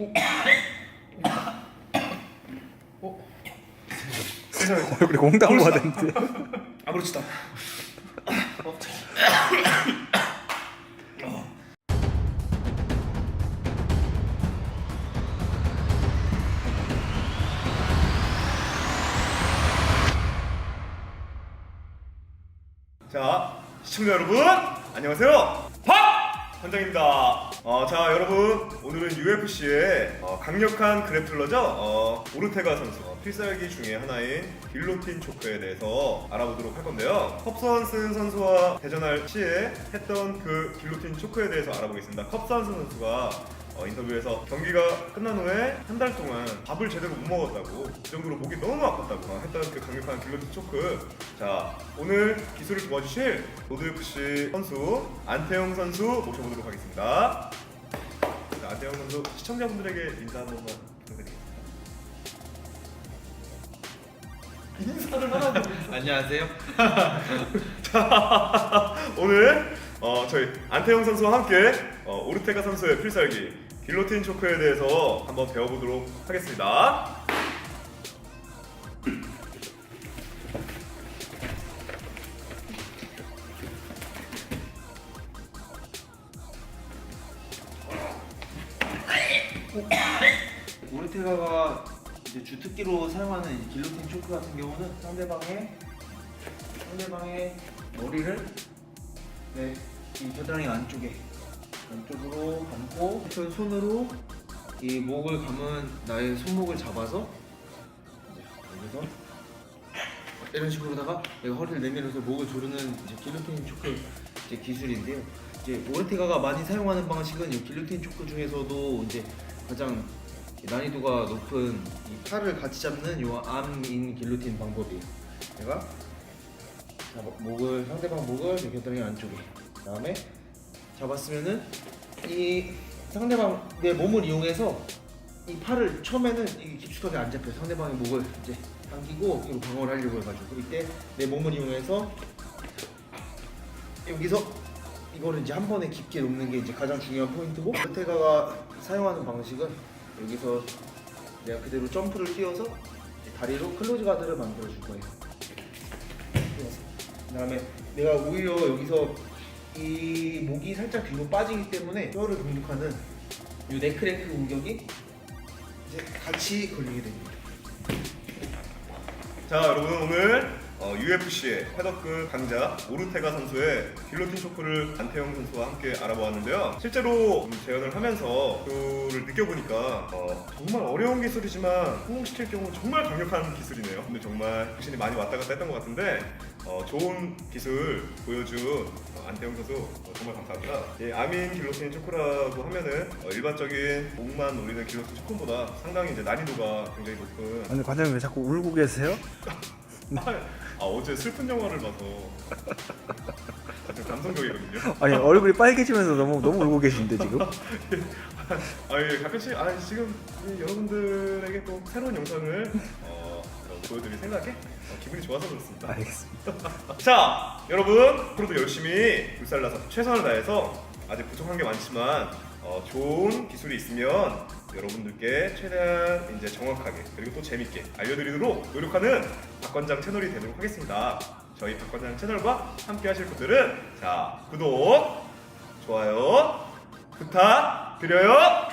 얼굴에 공당 받았는데. 아무렇지도 자, 시청자 여러분, 안녕하세요. 박 관장입니다. 어, 자, 여러분, 오늘은 UFC의 어, 강력한 그래플러죠. 어, 오르테가 선수 어, 필살기 중에 하나인 길로틴 초크에 대해서 알아보도록 할 건데요. 컵스완슨 선수와 대전할 시에 했던 그 길로틴 초크에 대해서 알아보겠습니다. 컵스완슨 선수가 어, 인터뷰에서 경기가 끝난 후에 한 달 동안 밥을 제대로 못 먹었다고 그 정도로 목이 너무 아팠다고 했던 그 강력한 길로틴 초크. 자 오늘 기술을 도와주실 로드FC 선수 안태영 선수 모셔보도록 하겠습니다. 자, 안태영 선수 시청자분들에게 인사 한 번만 부탁드리겠습니다. 인사를 하나 안녕하세요. 오늘 어, 저희 안태영 선수와 함께 어, 오르테가 선수의 필살기 길로틴 초크에 대해서 한번 배워보도록 하겠습니다. 오르테가가 이제 주특기로 사용하는 이 길로틴 초크 같은 경우는 상대방의 상대방의 머리를 네, 이 겨드랑이 안쪽에 안쪽으로 감고 편 손으로 이 목을 감은 나의 손목을 잡아서 이제 여기서 이런 식으로다가 내가 허리를 내밀어서 목을 조르는 이제 길로틴 초크 이제 기술인데요. 이제 오르테가가 많이 사용하는 방식은 이 길로틴 초크 중에서도 이제 가장 난이도가 높은 이 팔을 같이 잡는 요 암인 길로틴 방법이에요. 잡아, 목을 상대방 목을 내 겨드랑이 안쪽에 그다음에 잡았으면은 이 상대방 내 몸을 이용해서 이 팔을 처음에는 이게 깊숙하게 안 잡혀 상대방의 목을 이제 당기고 이로 방어를 하려고 해가지고 이때 내 몸을 이용해서 여기서 이거를 이제 한 번에 깊게 놓는 게 이제 가장 중요한 포인트고 오르테가가 사용하는 방식은 여기서 내가 그대로 점프를 뛰어서 다리로 클로즈 가드를 만들어 줄 거예요. 그다음에 내가 오히려 여기서 이 목이 살짝 뒤로 빠지기 때문에 뼈를 공격하는 이 네크랭크 공격이 이제 같이 걸리게 됩니다. 자 여러분 오늘 어, UFC의 헤더급 강자 오르테가 선수의 길로틴 초크를 안태영 선수와 함께 알아보았는데요. 실제로 음, 재현을 하면서 그를 느껴보니까 어, 정말 어려운 기술이지만 성공시킬 경우 정말 강력한 기술이네요. 근데 정말 자신이 많이 왔다 갔다 했던 것 같은데 어, 좋은 기술 보여준 어, 안태영 선수 어, 정말 감사합니다. 이 아민 길로틴 초크라고 하면은 어, 일반적인 목만 노리는 길로틴 초크보다 상당히 이제 난이도가 굉장히 높은 아니 과장님 왜 자꾸 울고 계세요? 아 어제 슬픈 영화를 봐서 좀 감성적이거든요. 아니 얼굴이 빨개지면서 너무 너무 울고 계신데 지금? 아예 가끔씩 아 지금 이 여러분들에게 또 새로운 영상을 어, 어, 보여드릴 생각에 어, 기분이 좋아서 그렇습니다. 알겠습니다. 자 여러분 앞으로도 열심히 불살라서 최선을 다해서 아직 부족한 게 많지만 어, 좋은 기술이 있으면 여러분들께 최대한 이제 정확하게 그리고 또 재밌게 알려드리도록 노력하는 박관장 채널이 되도록 하겠습니다. 저희 박관장 채널과 함께 하실 분들은 자 구독, 좋아요 부탁드려요.